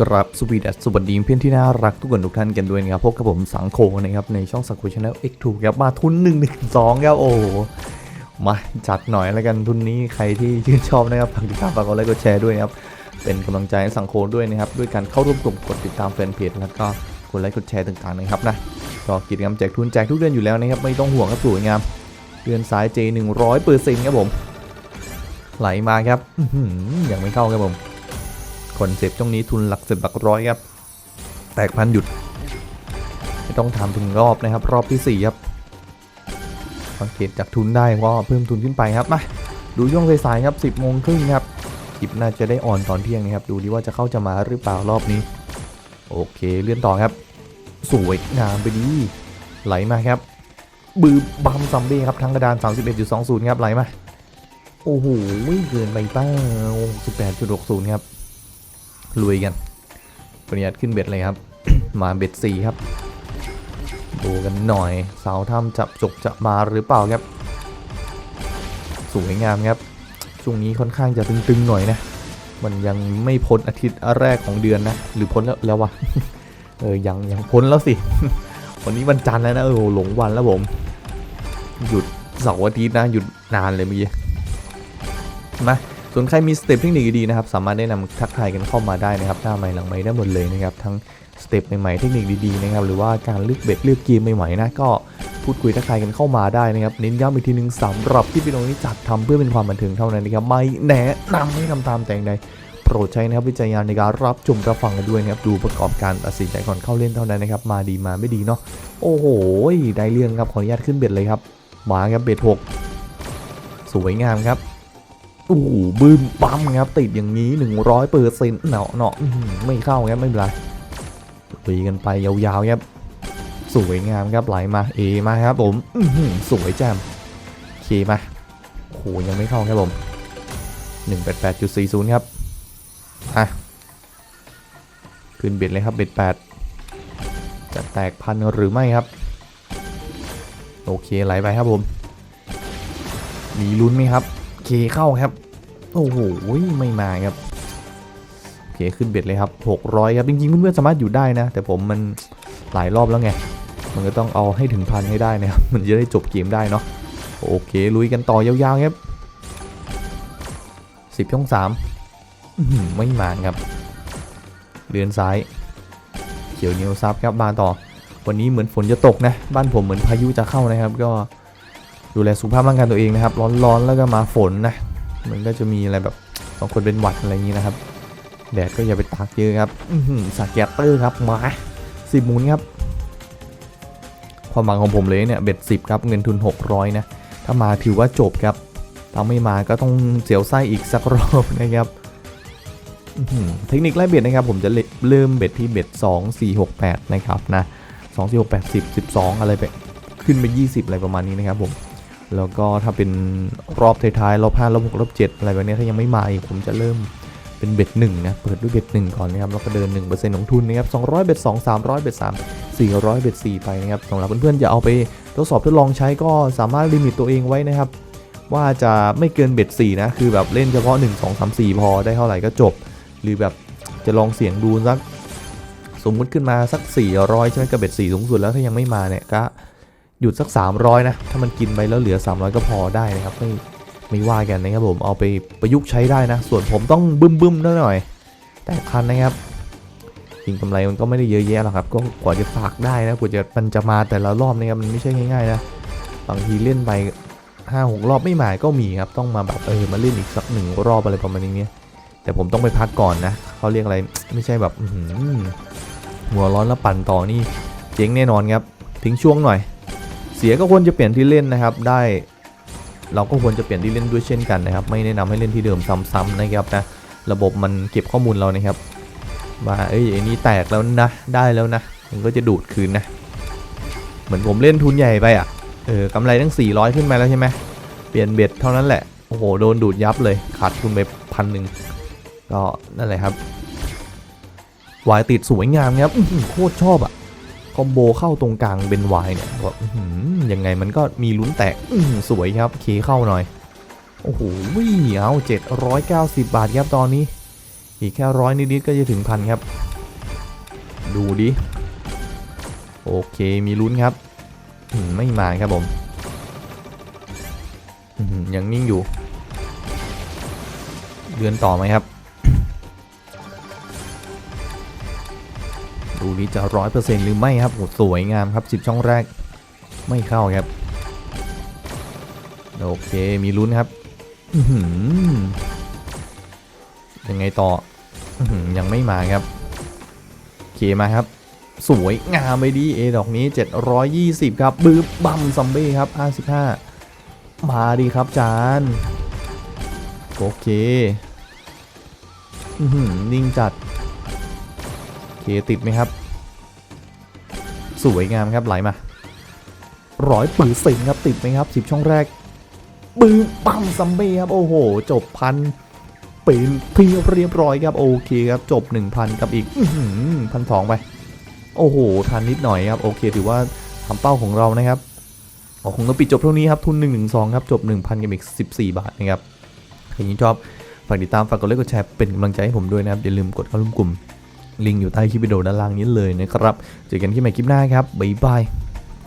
กรับสวีดัสสวัสดีเพื่อนที่น่ารักทุกคนทุกท่านกันด้วยนะครับพบกับผมสังโคนะครับในช่องสังโคชาแนล X2 ครับมาทุน1 1 2ครับโอ้โหมาจัดหน่อยแล้วกันทุนนี้ใครที่ชื่นชอบนะครับฝากติดตามฝากกดไลค์กดแชร์ด้วยนะครับเป็นกำลังใจให้สังโคด้วยนะครับด้วยการเข้าร่วมกลุ่มกดติดตามแฟนเพจแล้วก็กดไลค์กดแชร์ต่างๆนะครับนะก็กิจกรรมแจกทุนแจกทุกเดือนอยู่แล้วนะครับไม่ต้องห่วงครับสวยงามเดือนสาย J 100เปอร์เซ็นต์ครับผมไหลมาครับยังไม่เข้าครับผม คอนเซปต์ตรงนี้ทุนหลักสิบหลักร้อยครับ แตกพันหยุด ไม่ต้องทำถึงรอบนะครับ รอบที่4ครับสังเกตจากทุนได้ก็เพิ่มทุนขึ้นไปครับมาดูช่วงสายๆครับ 10โมงครึ่งครับคลิปน่าจะได้ออนตอนเที่ยงนะครับ ดูดีว่าจะเข้าจะมาหรือเปล่ารอบนี้ โอเคเลื่อนต่อครับ สวยงามไปดี ไหลมาครับ บืบบัมซัมเบ้ครับทั้งกระดาน 31.20 ครับไหลมา โอ้โหเกินไปเป้า18.60 ครับ ลุยกันประหยัดขึ้นเบ็ดเลยครับ มาเบ็ดสี่ครับ ดูกันหน่อย เสาถ้ำจับจกจะมาหรือเปล่าครับ สวยงามครับ ช่วงนี้ค่อนข้างจะตึงๆหน่อยนะ มันยังไม่พ้นอาทิตย์แรกของเดือนนะ หรือพ้นแล้วแล้ววะ เออ ยังยังพ้นแล้วสิ วันนี้วันจันทร์แล้วนะ เออหลงวันแล้วผม หยุดเสาร์อาทิตย์นะ หยุดนานเลยเมื่อกี้มา ส่วนใครมีสเต็ปเทคนิคดีๆนะครับสามารถแนะนำทักทายกันเข้ามาได้นะครับหน้าไม้หลังไม้ได้หมดเลยนะครับทั้งสเต็ปใหม่ๆเทคนิคดีๆนะครับหรือว่าการเลือกเบ็ดเลือกเกมใหม่ๆนะก็พูดคุยทักทายกันเข้ามาได้นะครับเน้นย้ำอีกทีหนึงสำหรับที่พี่น้องนี้จัดทำเพื่อเป็นความบันเทิงเท่านั้นนะครับไม่แนะนำให้ทำตามแต่งใดโปรดใช้นะครับวิจารณญาณในการรับชมรับฟังกันด้วยนะครับดูประกอบการตัดสินใจก่อนเข้าเล่นเท่านั้นนะครับมาดีมาไม่ดีเนาะโอ้โหได้เรื่องครับขออนุญาตขึ้นเบ็ดเลยครับมาครับเบ็ดหกสวยงามครับ โอ้โหบึ้มปั๊มครับติดอย่างนี้100เปอร์เซ็นต์เนาะเนาะไม่เข้าครับไม่เป็นไรตีกันไปยาวๆครับสวยงามครับไหลมาเอมาครับผมอืสวยแจ่มเคมาโอ้โหยังไม่เข้าครับผม188.40ครับอะขึ้นเบ็ดเลยครับเบ็ด8จะแตกพันหรือไม่ครับ โอเคไหลไปครับผม มีลุ้นไหมครับ เคเข้าครับ โอ้โหไม่มาครับโอเคขึ้นเบ็ดเลยครับ600ครับจริงๆเพื่อนๆสามารถอยู่ได้นะ แต่ผมมันหลายรอบแล้วไงมันก็ต้องเอาให้ถึงพันให้ได้นะครับมันจะได้จบเกมได้เนาะโอเคลุยกันต่อยาวๆครับ10ช่อง3อื้อหือไม่มาครับเดือนซ้าย เขียวเนียวซับครับมาต่อ วันนี้เหมือนฝนจะตกนะ บ้านผมเหมือนพายุจะเข้านะครับ ก็ ดูแลสุขภาพร่างกายตัวเองนะครับ ร้อนๆแล้วก็มาฝนนะ มันก็จะมีอะไรแบบบางคนเป็นหวัดอะไรอย่างนี้นะครับ แดดก็อย่าไปตากเยอะครับสากแกตเตอร์ครับมาสิบหมุนครับความหวังของผมเลยเนี่ยเบ็ดสิบครับเงินทุน 600 นะ ถ้ามาถือว่าจบครับถ้าไม่มาก็ต้องเสียวไส้อีกสักรอบนะครับเทคนิคไล่เบ็ดนะครับ ผมจะเริ่มเบ็ดที่เบ็ด2 4 6 8 นะครับนะ 2 4 6 8 10 12 อะไรไป ขึ้นไป 20 อะไรประมาณนี้นะครับผม แล้วก็ถ้าเป็นรอบท้ายๆรอบ5รอบ6รอบ7อะไรแบบนี้ถ้ายังไม่มาอีกผมจะเริ่มเป็นเบ็ดหนึ่งนะเปิดด้วยเบ็ดหนึ่งก่อนนะครับแล้วก็เดิน 1%ของทุนนะครับ200เบ็ด2 300เบ็ด3 400เบ็ด4ไปนะครับสำหรับเพื่อนๆอย่าเอาไปทดสอบทดลองใช้ก็สามารถลิมิตตัวเองไว้นะครับ ว่าจะไม่เกินเบ็ด4นะคือแบบเล่นเฉพาะ 1 2 3 4 พอได้เท่าไหร่ก็จบ หรือแบบจะลองเสี่ยงดูสักสมมุติขึ้นมาสัก 400 ใช่ไหมกับเบ็ด4สูงสุดแล้วถ้ายังไม่มาเนี่ยก็ หยุดสัก 300 นะ ถ้ามันกินไปแล้วเหลือ 300 ก็พอได้นะครับ ไม่ไม่ว่ากันนะครับผมเอาไปประยุกต์ใช้ได้นะ ส่วนผมต้องบึ้มบึ้มหน่อย แต่พันนะครับจริงกำไรมันก็ไม่ได้เยอะแยะหรอกครับ ก็กว่าจะฝากได้นะกว่าจะมันจะมาแต่ละรอบนะครับมันไม่ใช่ง่ายๆนะบางทีเล่นไป5-6รอบไม่หมายก็มีครับต้องมาแบบเออมาเล่นอีกสักหนึ่งรอบอะไรประมาณนี้แต่ผมต้องไปพักก่อนนะเขาเรียกอะไรไม่ใช่แบบหัวร้อนแล้วปั่นต่อนี่เจ๊งแน่นอนครับทิ้งช่วงหน่อย เสียก็ควรจะเปลี่ยนที่เล่นนะครับ ได้ เราก็ควรจะเปลี่ยนที่เล่นด้วยเช่นกันนะครับ ไม่แนะนำให้เล่นที่เดิมซ้ำๆนะครับนะระบบมันเก็บข้อมูลเรานะครับว่าเอ้ยไอ้นี่แตกแล้วนะได้แล้วนะมันก็จะดูดคืนนะ เหมือนผมเล่นทุนใหญ่ไปอะเออกำไรตั้ง 400 ขึ้นมาแล้วใช่ไหมเปลี่ยนเบ็ดเท่านั้นแหละโอ้โหโดนดูดยับเลยขาดทุนไปพันหนึ่งก็นั่นแหละครับวายติดสวยงามครับโคตรชอบอะ อมโบเข้าตรงกลางเป็นวเนี่ยแบบยังไงมันก็มีลุ้นแตกสวยครับเคเข้าหน่อย โอ้โหวิ่งเอา790 บาทครับตอนนี้ อีกแค่ร้อยนิดๆก็จะถึงพันครับ ดูดิ โอเคมีลุ้นครับไม่มาครับผมยังนิ่งอยู่ เดือนต่อไหมครับ ดูนี้จะร้อยเปอร์เซ็นต์หรือไม่ครับโหสวยงามครับ10ช่องแรก ไม่เข้าครับ โอเคมีลุ้นครับยังไงต่อยังไม่มาครับโอเคมาครับ สวยงามไปดีเอดอกนี้ 720 ครับบืบบัมซัมเบ้ครับ 55 มาดีครับจานโอเคนิ่งจัด ติดไหมครับ สวยงามครับไหลมาร้อยปืนสิงครับติดไหมครับ10ช่องแรกปืนปั๊มซัมเบ้ครับโอ้โห จบพันเป็นที่เรียบร้อยครับโอเคครับจบ 1,000 กับอีกพันสองไป โอ้โหทันนิดหน่อยครับโอเคถือว่าทำเป้าของเรานะครับออคงต้องปิดจบเท่านี้ครับทุน 1 1 2 ครับ จบ 1,000 กับอีก 14 บาทนะครับใครที่ชอบฝากติดตามฝากกดไลค์กดแชร์เป็นกำลังใจให้ผมด้วยนะครับอย่าลืมกดเข้าร่วมกลุ่ม ลิงก์อยู่ใต้คลิปวิดีโอด้านล่างนี้เลยนะครับ เจอกันที่ใหม่คลิปหน้าครับ บ๊ายบาย